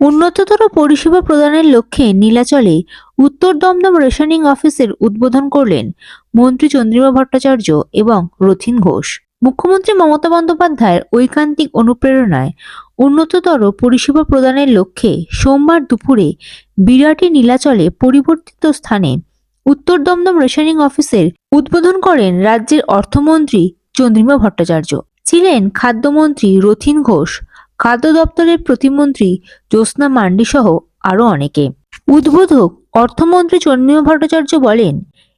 উন্নততর পরিষেবা প্রদানের লক্ষ্যে নীলাচলে উত্তর দমদম রেশনিং অফিসের উদ্বোধন করলেন মন্ত্রী চন্দ্রিমা ভট্টাচার্য এবং রথিন ঘোষ। মুখ্যমন্ত্রী মমতা বন্দ্যোপাধ্যায়ের ঐকান্তিক অনুপ্রেরণায় উন্নততর পরিষেবা প্রদানের লক্ষ্যে সোমবার দুপুরে বিরাটি নীলাচলে পরিবর্তিত স্থানে উত্তর দমদম রেশনিং অফিসের উদ্বোধন করেন রাজ্যের অর্থমন্ত্রী চন্দ্রিমা ভট্টাচার্য। ছিলেন খাদ্যমন্ত্রী রথিন ঘোষ। খাদ্য দপ্তরের প্রতিমন্ত্রী জ্যোৎস্না মান্ডি সহ আরও অনেকে। উদ্বোধক অর্থমন্ত্রী চন্দ্রিমা ভট্টাচার্য বলেন,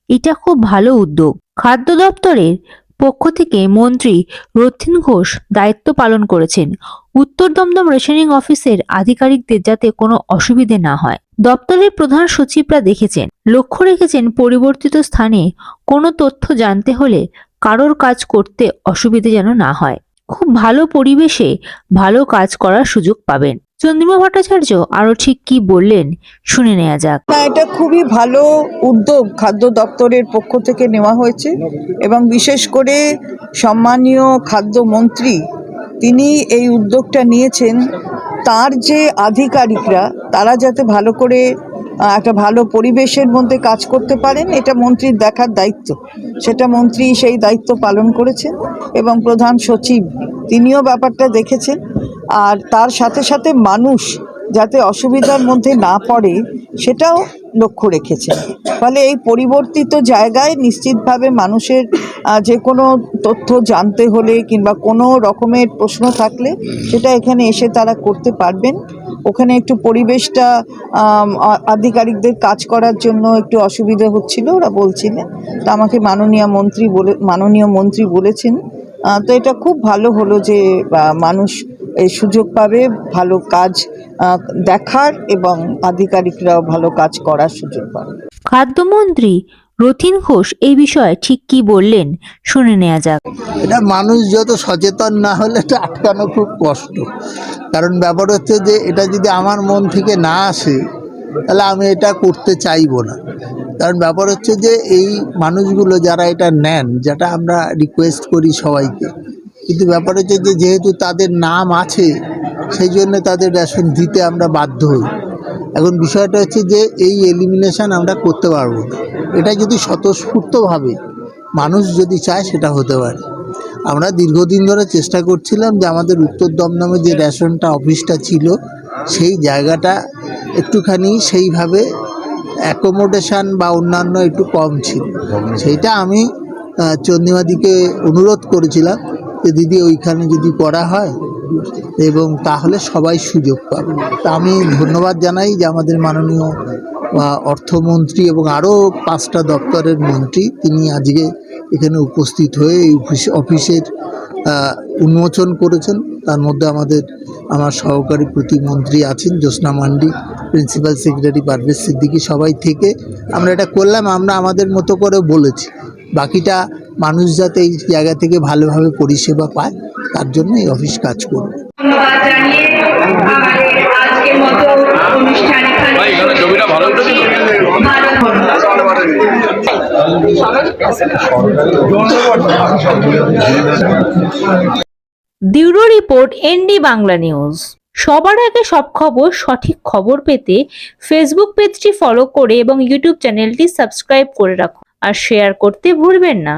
এটা খুব ভালো উদ্যোগ। খাদ্য দপ্তরের পক্ষ থেকে মন্ত্রী রথিন ঘোষ দায়িত্ব পালন করেছেন। উত্তর দমদম রেশনিং অফিসের আধিকারিকদের যাতে কোনো অসুবিধে না হয়। দপ্তরের প্রধান সচিবরা দেখেছেন, লক্ষ্য রেখেছেন পরিবর্তিত স্থানে কোনো তথ্য জানতে হলে কারোর কাজ করতে অসুবিধে যেন না হয়। খুব ভালো পরিবেশে ভালো কাজ করার সুযোগ পাবেন। চন্দ্রিমা ভট্টাচার্য আরও ঠিক কি বললেন শুনে নেওয়া যাক। না, এটা খুবই ভালো উদ্যোগ খাদ্য দপ্তরের পক্ষ থেকে নেওয়া হয়েছে এবং বিশেষ করে সম্মানীয় খাদ্যমন্ত্রী তিনি এই উদ্যোগটা নিয়েছেন। তার যে আধিকারিকরা, তারা যাতে ভালো করে একটা ভালো পরিবেশের মধ্যে কাজ করতে পারেন, এটা মন্ত্রীর দেখার দায়িত্ব। সেটা মন্ত্রী সেই দায়িত্ব পালন করেছেন এবং প্রধান সচিব তিনিও ব্যাপারটা দেখেছেন। আর তার সাথে সাথে মানুষ যাতে অসুবিধার মধ্যে না পড়ে, সেটাও লক্ষ্য রেখেছেন ফলে এই পরিবর্তিত জায়গায় নিশ্চিতভাবে মানুষের যে কোনো তথ্য জানতে হলে কিংবা কোনো রকমের প্রশ্ন থাকলে সেটা এখানে এসে তারা করতে পারবেন। ওখানে একটু পরিবেশটা আধিকারিকদের কাজ করার জন্য একটু অসুবিধা হচ্ছিল, ওরা বলছিলেন। তা আমাকে মাননীয় মন্ত্রী বলে, মাননীয় মন্ত্রী বলেছেন। তো এটা খুব ভালো হলো যে মানুষ সুযোগ পাবে ভালো কাজ দেখার এবং আধিকারিকরাও ভালো কাজ করার সুযোগ পাবে। খাদ্যমন্ত্রী রথিন ঘোষ এই বিষয়ে ঠিক কি বললেন? শুনে নেওয়া যাক। এটা মানুষ যত সচেতন না হলে এটা আটকানো খুব কষ্ট। কারণ ব্যাপার হচ্ছে যে এটা যদি আমার মন থেকে না আসে তাহলে আমি এটা করতে চাইব না। কারণ ব্যাপার হচ্ছে যে এই মানুষগুলো যারা এটা নেন যেটা আমরা রিকোয়েস্ট করি সবাইকে কিন্তু ব্যাপার হচ্ছে যে যেহেতু তাদের নাম আছে সেই জন্য তাদের রেশন দিতে আমরা বাধ্য হই। এখন বিষয়টা হচ্ছে যে এই এলিমিনেশন আমরা করতে পারব না। এটা যদি স্বতঃস্ফূর্তভাবে মানুষ যদি চায় সেটা হতে পারে। আমরা দীর্ঘদিন ধরে চেষ্টা করছিলাম যে আমাদের উত্তর দমদমে যে রেশনটা অফিসটা ছিল সেই জায়গাটা একটুখানি সেইভাবে অ্যাকোমোডেশান বা অন্যান্য একটু কম ছিল। সেইটা আমি চন্দ্রিমাদিকে অনুরোধ করেছিলাম। যে দিদি, ওইখানে যদি করা হয় এবং তাহলে সবাই সুযোগ পাবে। তা আমি ধন্যবাদ জানাই যে আমাদের মাননীয় অর্থমন্ত্রী এবং আরও পাঁচটা দপ্তরের মন্ত্রী তিনি আজকে এখানে উপস্থিত হয়ে এই অফিস- অফিসের উন্মোচন করেছেন। তার মধ্যে আমাদের, আমার সহকারী প্রতিমন্ত্রী আছেন জ্যোৎস্না মান্ডি, প্রিন্সিপাল সেক্রেটারি পারভেজ সিদ্দিকী, সবাই থেকে আমরা এটা করলাম, আমরা আমাদের মতো করে বলেছি। বাকিটা মানুষ যাতে এই জায়গা থেকে ভালোভাবে পরিষেবা পায় তার জন্য এই অফিস কাজ করবে। Bureau report ND Bangla news. সবার আগে সব খবর সঠিক খবর পেতে ফেসবুক পেজটি ফলো করে এবং ইউটিউব চ্যানেলটি সাবস্ক্রাইব করে রাখুন। আর শেয়ার করতে ভুলবেন না।